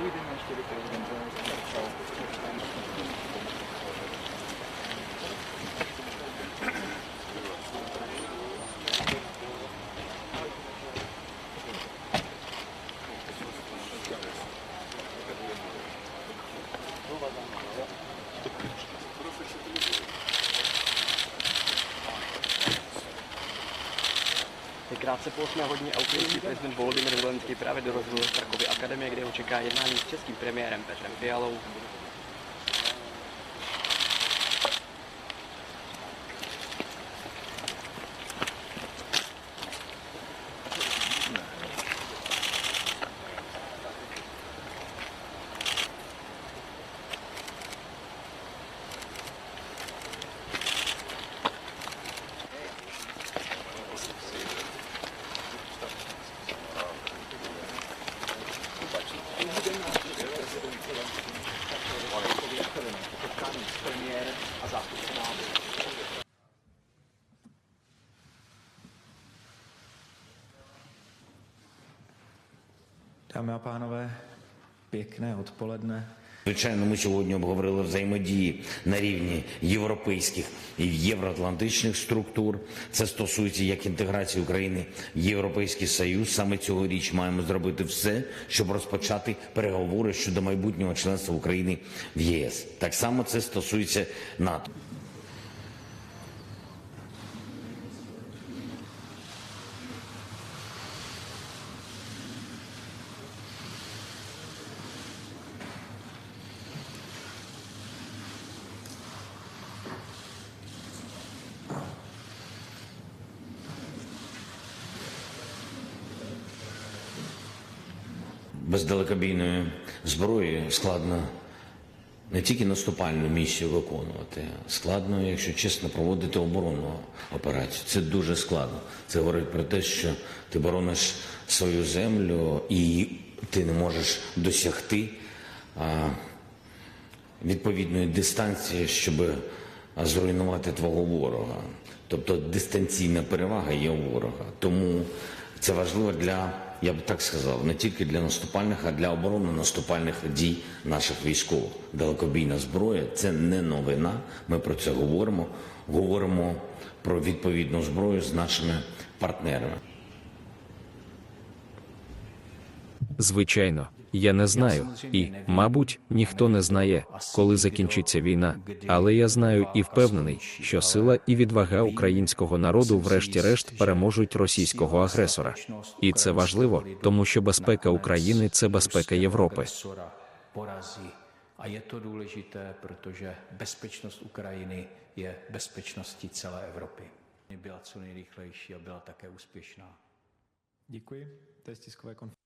Půjdeme ještě do Krátce po 8 hodině a ukrajinský prezident Volodymyr Zelenský právě dorazil do Krakovy akademie, kde ho čeká jednání s českým premiérem Petrem Fialou. Dámy a pánové, pěkné odpoledne. Звичайно, ми сьогодні обговорили взаємодії на рівні європейських і євроатлантичних структур. Це стосується як інтеграції України в Європейський Союз. Саме цьогоріч маємо зробити все, щоб розпочати переговори щодо майбутнього членства України в ЄС. Так само це стосується НАТО. Без далекобійної зброї складно не тільки наступальну місію виконувати, складно, якщо чесно, проводити оборонну операцію. Це дуже складно. Це говорить про те, що ти борониш свою землю і ти не можеш досягти відповідної дистанції, щоб зруйнувати твого ворога. Тобто дистанційна перевага є у ворога. Тому це важливо для, я б так сказав, не тільки для наступальних, а для оборонно-наступальних дій наших військових. Далекобійна зброя це не новина. Ми про це говоримо. Говоримо про відповідну зброю з нашими партнерами. Звичайно, я не знаю, і, мабуть, ніхто не знає, коли закінчиться війна. Але я знаю і впевнений, що сила і відвага українського народу, врешті-решт, переможуть російського агресора. І це важливо, тому що безпека України це безпека Європи. Porazí. A je to důležité, protože bezpečnost Ukrajiny je bezpečností celé Evropy. Byla co nejrychlejší a byla také úspěšná. Děkuji. To je tiskové konference.